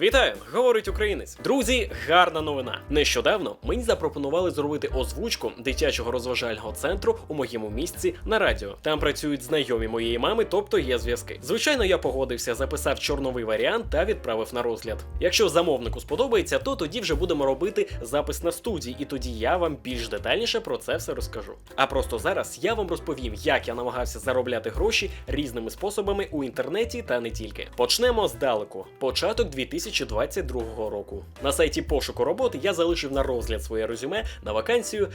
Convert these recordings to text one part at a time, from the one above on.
Вітаю, говорить українець. Друзі, гарна новина. Нещодавно мені запропонували зробити озвучку дитячого розважального центру у моєму місці на радіо. Там працюють знайомі моєї мами, тобто є зв'язки. Звичайно, я погодився, записав чорновий варіант та відправив на розгляд. Якщо замовнику сподобається, то тоді вже будемо робити запис на студії, і тоді я вам більш детальніше про це все розкажу. А просто зараз я вам розповім, як я намагався заробляти гроші різними способами у інтернеті та не тільки. Почнемо здалеку. Початок 2022 року. На сайті пошуку роботи я залишив на розгляд своє резюме на вакансію.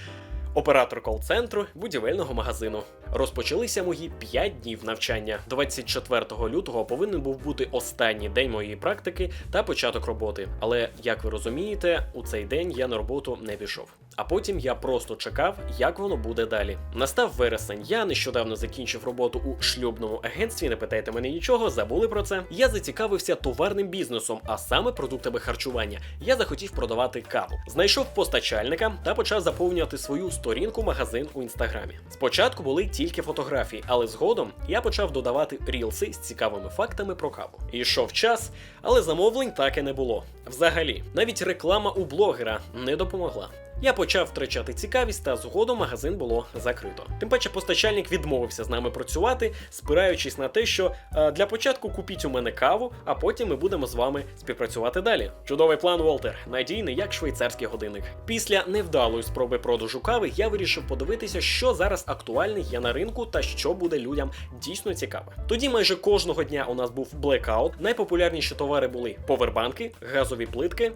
Оператор кол-центру будівельного магазину. Розпочалися мої 5 днів навчання. 24 лютого повинен був бути останній день моєї практики та початок роботи. Але як ви розумієте, у цей день я на роботу не пішов. А потім я просто чекав, як воно буде далі. Настав вересень. Я нещодавно закінчив роботу у шлюбному агентстві. Не питайте мене нічого, забули про це. Я зацікавився товарним бізнесом, а саме продуктами харчування. Я захотів продавати каву. Знайшов постачальника та почав заповнювати свою сторінку магазин у інстаграмі. Спочатку були тільки фотографії, але згодом я почав додавати рілси з цікавими фактами про каву. І йшов час, але замовлень так і не було. Взагалі, навіть реклама у блогера не допомогла. Я почав втрачати цікавість, та згодом магазин було закрито. Тим паче постачальник відмовився з нами працювати, спираючись на те, що е, для початку купіть у мене каву, а потім ми будемо з вами співпрацювати далі. Чудовий план, Волтер, надійний як швейцарський годинник. Після невдалої спроби продажу кави я вирішив подивитися, що зараз актуальне є на ринку та що буде людям дійсно цікаве. Тоді майже кожного дня у нас був блекаут. Найпопулярніші товари були повербанки, газові плитки,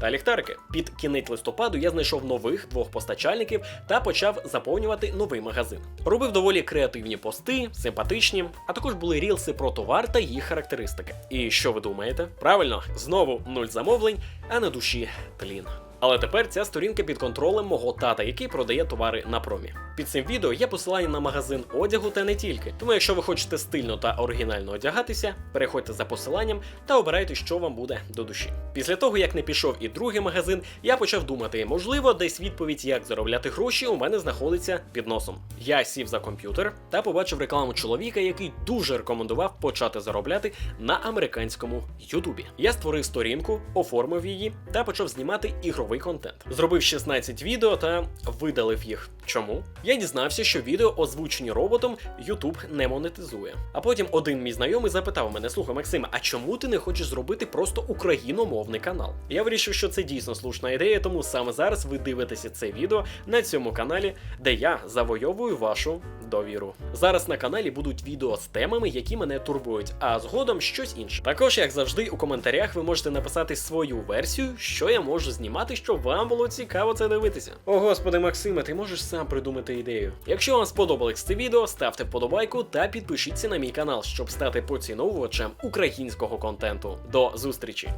та ліхтарики. Під кінець листопаду я знайшов нових двох постачальників та почав заповнювати новий магазин. Робив доволі креативні пости, симпатичні, а також були рілси про товар та їх характеристики. І що ви думаєте? Правильно, знову нуль замовлень, а на душі тлін. Але тепер ця сторінка під контролем мого тата, який продає товари на промі. Під цим відео є посилання на магазин одягу та не тільки. Тому, якщо ви хочете стильно та оригінально одягатися, переходьте за посиланням та обирайте, що вам буде до душі. Після того, як не пішов і другий магазин, я почав думати, можливо, десь відповідь, як заробляти гроші, у мене знаходиться під носом. Я сів за комп'ютер та побачив рекламу чоловіка, який дуже рекомендував почати заробляти на американському Ютубі. Я створив сторінку, оформив її та почав знімати ігровий контент. Зробив 16 відео та видалив їх. Чому? Я дізнався, що відео, озвучені роботом, YouTube не монетизує. А потім один мій знайомий запитав мене: слухай, Максиме, а чому ти не хочеш зробити просто україномовний канал? Я вирішив, що це дійсно слушна ідея, тому саме зараз ви дивитеся це відео на цьому каналі, де я завойовую вашу довіру. Зараз на каналі будуть відео з темами, які мене турбують, а згодом щось інше. Також, як завжди, у коментарях ви можете написати свою версію, що я можу знімати, щоб вам було цікаво це дивитися. О господи, Максиме, ти можеш сам придумати ідею. Якщо вам сподобалось це відео, ставте вподобайку та підпишіться на мій канал, щоб стати поціновувачем українського контенту. До зустрічі!